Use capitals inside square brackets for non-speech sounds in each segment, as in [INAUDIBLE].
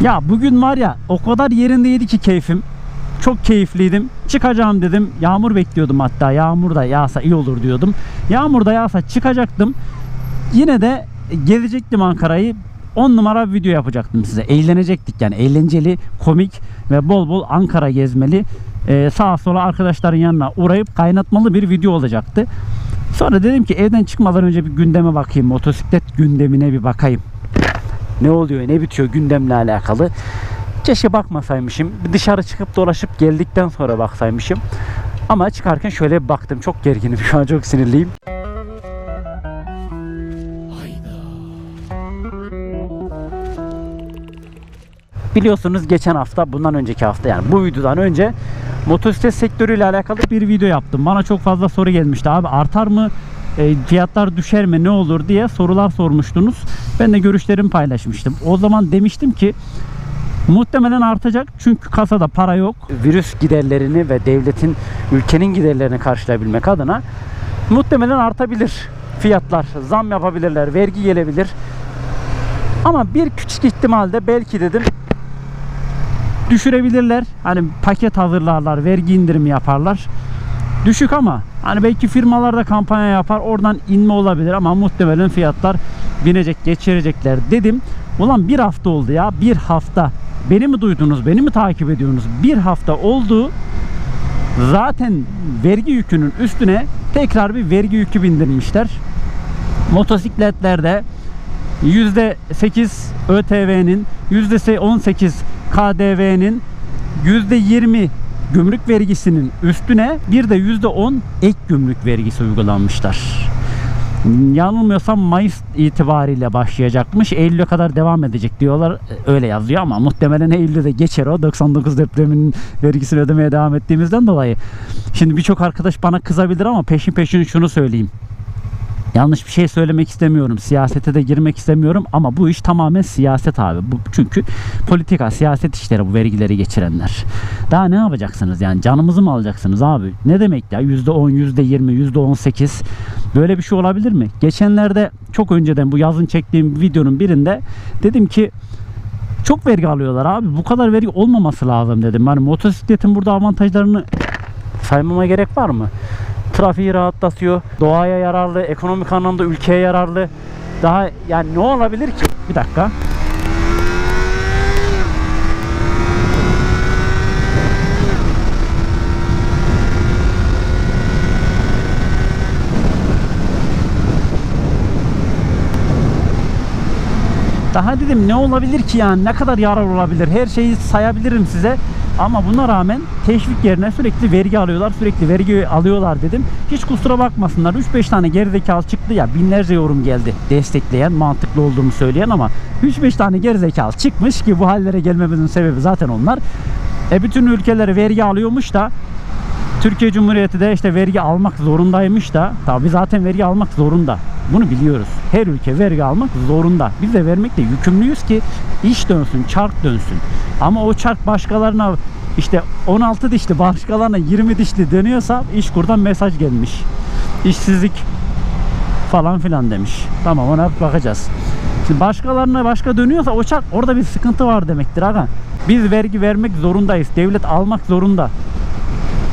Ya bugün var ya o kadar yerindeydi ki keyfim. Çok keyifliydim. Çıkacağım dedim. Yağmur bekliyordum hatta. Yağmur da yağsa iyi olur diyordum. Yağmur da yağsa çıkacaktım. Yine de gezecektim Ankara'yı. 10 numara bir video yapacaktım size. Eğlenecektik yani. Eğlenceli, komik ve bol bol Ankara gezmeli. Ee, sağa sola arkadaşların yanına uğrayıp kaynatmalı bir video olacaktı. Sonra dedim ki evden çıkmadan önce bir gündeme bakayım. Motosiklet gündemine bir bakayım ne oluyor ne bitiyor gündemle alakalı. Keşke bakmasaymışım. Dışarı çıkıp dolaşıp geldikten sonra baksaymışım. Ama çıkarken şöyle baktım. Çok gerginim [LAUGHS] şu an çok sinirliyim. Biliyorsunuz geçen hafta bundan önceki hafta yani bu videodan önce motosiklet sektörüyle alakalı bir video yaptım. Bana çok fazla soru gelmişti. Abi artar mı? E, fiyatlar düşer mi? Ne olur diye sorular sormuştunuz. Ben de görüşlerimi paylaşmıştım. O zaman demiştim ki Muhtemelen artacak çünkü kasada para yok. Virüs giderlerini ve devletin ülkenin giderlerini karşılayabilmek adına muhtemelen artabilir fiyatlar. Zam yapabilirler, vergi gelebilir. Ama bir küçük ihtimalde belki dedim düşürebilirler. Hani paket hazırlarlar, vergi indirimi yaparlar. Düşük ama hani belki firmalar da kampanya yapar. Oradan inme olabilir ama muhtemelen fiyatlar binecek, geçirecekler dedim. Ulan bir hafta oldu ya. Bir hafta. Beni mi duydunuz? Beni mi takip ediyorsunuz? Bir hafta oldu. Zaten vergi yükünün üstüne tekrar bir vergi yükü bindirmişler. Motosikletlerde %8 ÖTV'nin, %18 KDV'nin, %20 gümrük vergisinin üstüne bir de %10 ek gümrük vergisi uygulanmışlar. Yanılmıyorsam Mayıs itibariyle başlayacakmış. Eylül'e kadar devam edecek diyorlar. Öyle yazıyor ama muhtemelen Eylül'de de geçer o. 99 depreminin vergisini ödemeye devam ettiğimizden dolayı. Şimdi birçok arkadaş bana kızabilir ama peşin peşin şunu söyleyeyim. Yanlış bir şey söylemek istemiyorum. Siyasete de girmek istemiyorum ama bu iş tamamen siyaset abi. Bu çünkü politika, siyaset işleri bu vergileri geçirenler. Daha ne yapacaksınız yani? Canımızı mı alacaksınız abi? Ne demek ya? %10, %20, %18 böyle bir şey olabilir mi? Geçenlerde çok önceden bu yazın çektiğim videonun birinde dedim ki çok vergi alıyorlar abi. Bu kadar vergi olmaması lazım dedim. Yani motosikletin burada avantajlarını saymama gerek var mı? trafiği rahatlatıyor. Doğaya yararlı, ekonomik anlamda ülkeye yararlı. Daha yani ne olabilir ki? Bir dakika. Daha dedim ne olabilir ki yani ne kadar yarar olabilir her şeyi sayabilirim size ama buna rağmen teşvik yerine sürekli vergi alıyorlar sürekli vergi alıyorlar dedim. Hiç kusura bakmasınlar. 3-5 tane gerizekalı çıktı ya binlerce yorum geldi destekleyen mantıklı olduğumu söyleyen ama 3-5 tane gerizekalı çıkmış ki bu hallere gelmemizin sebebi zaten onlar. E bütün ülkelere vergi alıyormuş da Türkiye Cumhuriyeti de işte vergi almak zorundaymış da tabi zaten vergi almak zorunda. Bunu biliyoruz. Her ülke vergi almak zorunda. Biz de vermekle yükümlüyüz ki iş dönsün, çark dönsün. Ama o çark başkalarına işte 16 dişli başkalarına 20 dişli dönüyorsa iş kurdan mesaj gelmiş. İşsizlik falan filan demiş. Tamam ona bakacağız. Şimdi başkalarına başka dönüyorsa o çark orada bir sıkıntı var demektir aga. Biz vergi vermek zorundayız. Devlet almak zorunda.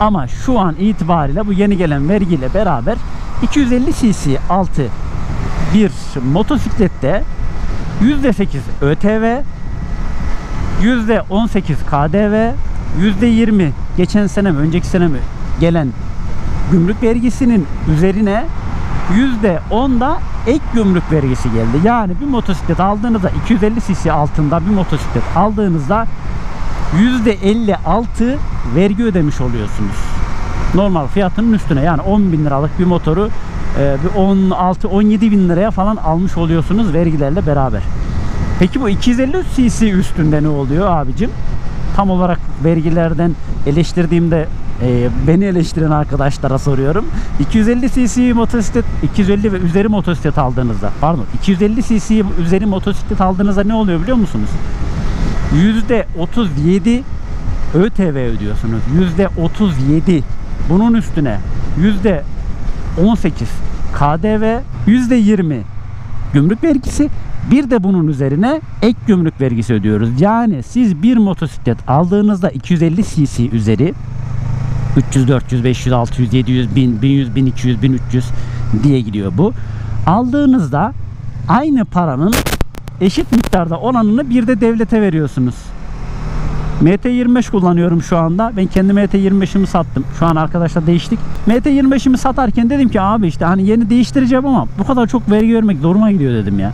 Ama şu an itibariyle bu yeni gelen vergiyle beraber 250 cc altı bir motosiklette %8 ÖTV, %18 KDV, %20 geçen sene mi önceki sene mi gelen gümrük vergisinin üzerine %10 da ek gümrük vergisi geldi. Yani bir motosiklet aldığınızda 250 cc altında bir motosiklet aldığınızda %56 vergi ödemiş oluyorsunuz. Normal fiyatının üstüne yani 10 bin liralık bir motoru e, bir 16-17 bin liraya falan almış oluyorsunuz vergilerle beraber. Peki bu 250 cc üstünde ne oluyor abicim? Tam olarak vergilerden eleştirdiğimde e, beni eleştiren arkadaşlara soruyorum. 250 cc motosiklet 250 ve üzeri motosiklet aldığınızda pardon 250 cc üzeri motosiklet aldığınızda ne oluyor biliyor musunuz? %37 ÖTV ödüyorsunuz. %37 bunun üstüne %18 KDV, %20 gümrük vergisi, Bir de bunun üzerine ek gümrük vergisi ödüyoruz. Yani siz bir motosiklet aldığınızda 250 cc üzeri 300, 400, 500, 600, 700, 1000, 1100, 1200, 1300 diye gidiyor bu. Aldığınızda aynı paranın eşit miktarda olanını bir de devlete veriyorsunuz. MT25 kullanıyorum şu anda. Ben kendi MT25'imi sattım. Şu an arkadaşla değiştik. MT25'imi satarken dedim ki abi işte hani yeni değiştireceğim ama bu kadar çok vergi vermek zoruma gidiyor dedim ya.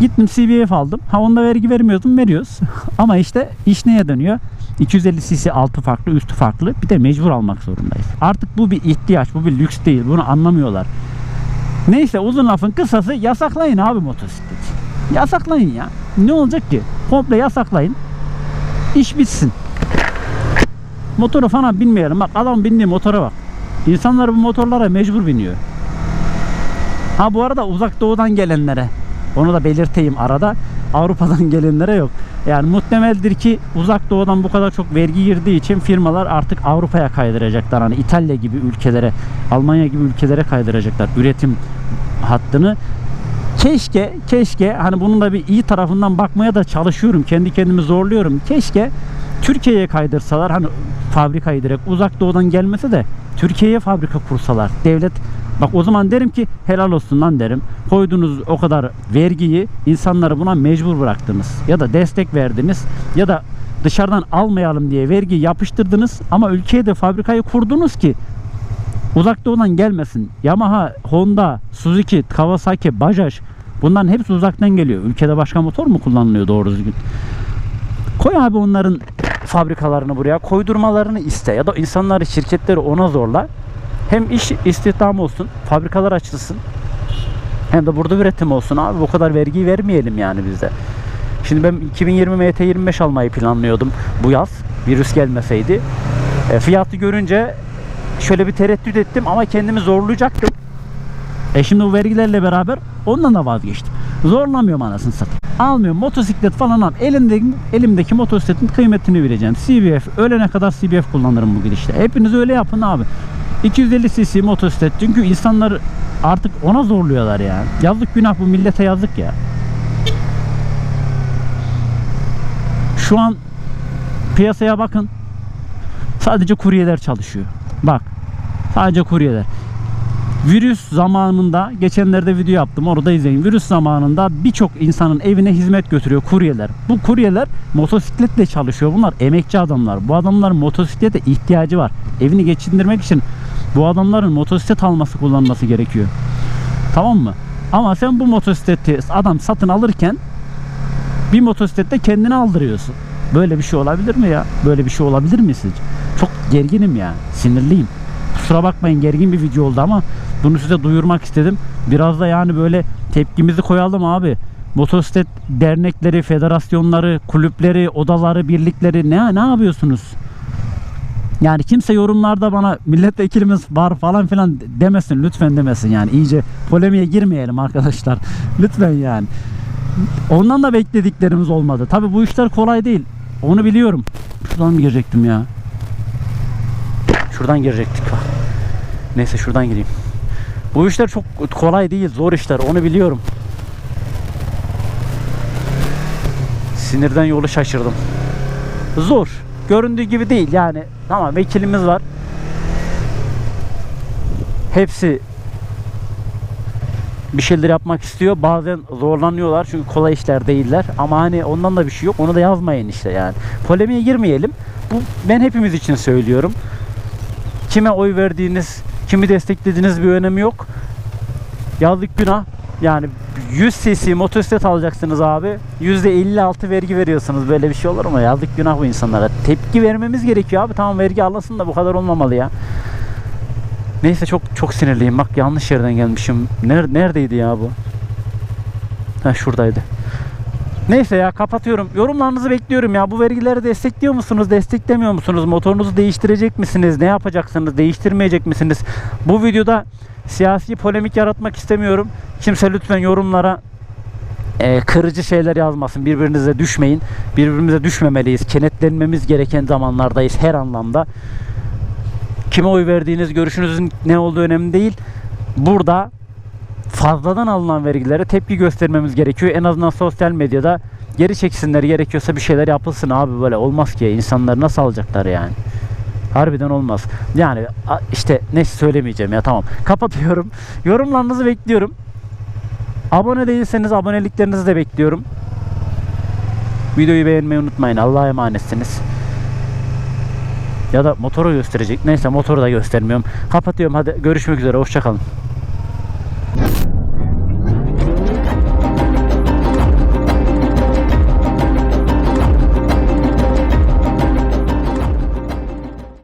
Gittim CBF aldım. Ha onda vergi vermiyordum veriyoruz. [LAUGHS] ama işte iş neye dönüyor? 250 cc altı farklı üstü farklı bir de mecbur almak zorundayız. Artık bu bir ihtiyaç bu bir lüks değil bunu anlamıyorlar. Neyse uzun lafın kısası yasaklayın abi motosiklet. Yasaklayın ya. Ne olacak ki? Komple yasaklayın. İş bitsin. Motoru falan binmeyelim. Bak adam bindiği motora bak. İnsanlar bu motorlara mecbur biniyor. Ha bu arada uzak doğudan gelenlere onu da belirteyim arada. Avrupa'dan [LAUGHS] gelenlere yok. Yani muhtemeldir ki uzak doğudan bu kadar çok vergi girdiği için firmalar artık Avrupa'ya kaydıracaklar. Hani İtalya gibi ülkelere, Almanya gibi ülkelere kaydıracaklar üretim hattını. Keşke, keşke hani bunun da bir iyi tarafından bakmaya da çalışıyorum. Kendi kendimi zorluyorum. Keşke Türkiye'ye kaydırsalar hani fabrikayı direkt uzak doğudan gelmese de Türkiye'ye fabrika kursalar. Devlet bak o zaman derim ki helal olsun lan derim. Koyduğunuz o kadar vergiyi insanları buna mecbur bıraktınız. Ya da destek verdiniz ya da dışarıdan almayalım diye vergi yapıştırdınız ama ülkeye de fabrikayı kurdunuz ki uzak doğudan gelmesin. Yamaha, Honda, Suzuki, Kawasaki, Bajaj bunların hepsi uzaktan geliyor. Ülkede başka motor mu kullanılıyor doğru düzgün? Koy abi onların fabrikalarını buraya. Koydurmalarını iste ya da insanları, şirketleri ona zorla. Hem iş istihdam olsun, fabrikalar açılsın. Hem de burada üretim olsun abi. Bu kadar vergiyi vermeyelim yani bize. Şimdi ben 2020 MT25 almayı planlıyordum bu yaz. Virüs gelmeseydi. E, fiyatı görünce şöyle bir tereddüt ettim ama kendimi zorlayacaktım. E şimdi bu vergilerle beraber ondan da vazgeçtim. Zorlamıyorum anasını satayım. Almıyorum motosiklet falan al. Elimdeki, elimdeki motosikletin kıymetini bileceğim. CBF ölene kadar CBF kullanırım bu gidişte. Hepiniz öyle yapın abi. 250 cc motosiklet çünkü insanlar artık ona zorluyorlar ya. Yazık günah bu millete yazık ya. Şu an piyasaya bakın. Sadece kuryeler çalışıyor. Bak. Sadece kuryeler. Virüs zamanında geçenlerde video yaptım orada izleyin. Virüs zamanında birçok insanın evine hizmet götürüyor kuryeler. Bu kuryeler motosikletle çalışıyor. Bunlar emekçi adamlar. Bu adamların motosiklete ihtiyacı var. Evini geçindirmek için bu adamların motosiklet alması kullanması gerekiyor. Tamam mı? Ama sen bu motosikleti adam satın alırken bir motosiklette kendini aldırıyorsun. Böyle bir şey olabilir mi ya? Böyle bir şey olabilir mi sizce? Gerginim ya. Sinirliyim. Kusura bakmayın gergin bir video oldu ama bunu size duyurmak istedim. Biraz da yani böyle tepkimizi koyalım abi. Motosiklet dernekleri, federasyonları, kulüpleri, odaları, birlikleri ne ne yapıyorsunuz? Yani kimse yorumlarda bana milletvekilimiz var falan filan demesin lütfen demesin yani iyice polemiğe girmeyelim arkadaşlar [LAUGHS] lütfen yani ondan da beklediklerimiz olmadı tabi bu işler kolay değil onu biliyorum şuradan mı girecektim ya şuradan girecektik neyse şuradan gireyim. Bu işler çok kolay değil zor işler onu biliyorum. Sinirden yolu şaşırdım. Zor göründüğü gibi değil yani. Tamam vekilimiz var. Hepsi bir şeyler yapmak istiyor bazen zorlanıyorlar çünkü kolay işler değiller. Ama hani ondan da bir şey yok onu da yazmayın işte yani. Polemiğe girmeyelim. Bu ben hepimiz için söylüyorum kime oy verdiğiniz kimi desteklediğiniz bir önemi yok yazlık günah yani 100 cc motosiklet alacaksınız abi. %56 vergi veriyorsunuz. Böyle bir şey olur mu? Yazık günah bu insanlara. Tepki vermemiz gerekiyor abi. Tamam vergi alasın da bu kadar olmamalı ya. Neyse çok çok sinirliyim. Bak yanlış yerden gelmişim. Ner neredeydi ya bu? Ha şuradaydı. Neyse ya kapatıyorum. Yorumlarınızı bekliyorum ya. Bu vergileri destekliyor musunuz? Desteklemiyor musunuz? Motorunuzu değiştirecek misiniz? Ne yapacaksınız? Değiştirmeyecek misiniz? Bu videoda siyasi polemik yaratmak istemiyorum. Kimse lütfen yorumlara e, kırıcı şeyler yazmasın. Birbirinize düşmeyin. Birbirimize düşmemeliyiz. Kenetlenmemiz gereken zamanlardayız her anlamda. Kime oy verdiğiniz, görüşünüzün ne olduğu önemli değil. Burada fazladan alınan vergilere tepki göstermemiz gerekiyor. En azından sosyal medyada geri çeksinler gerekiyorsa bir şeyler yapılsın abi böyle olmaz ki insanlar nasıl alacaklar yani. Harbiden olmaz. Yani işte ne söylemeyeceğim ya tamam. Kapatıyorum. [LAUGHS] Yorumlarınızı bekliyorum. Abone değilseniz aboneliklerinizi de bekliyorum. Videoyu beğenmeyi unutmayın. Allah'a emanetsiniz. Ya da motoru gösterecek. Neyse motoru da göstermiyorum. Kapatıyorum. Hadi görüşmek üzere. Hoşçakalın.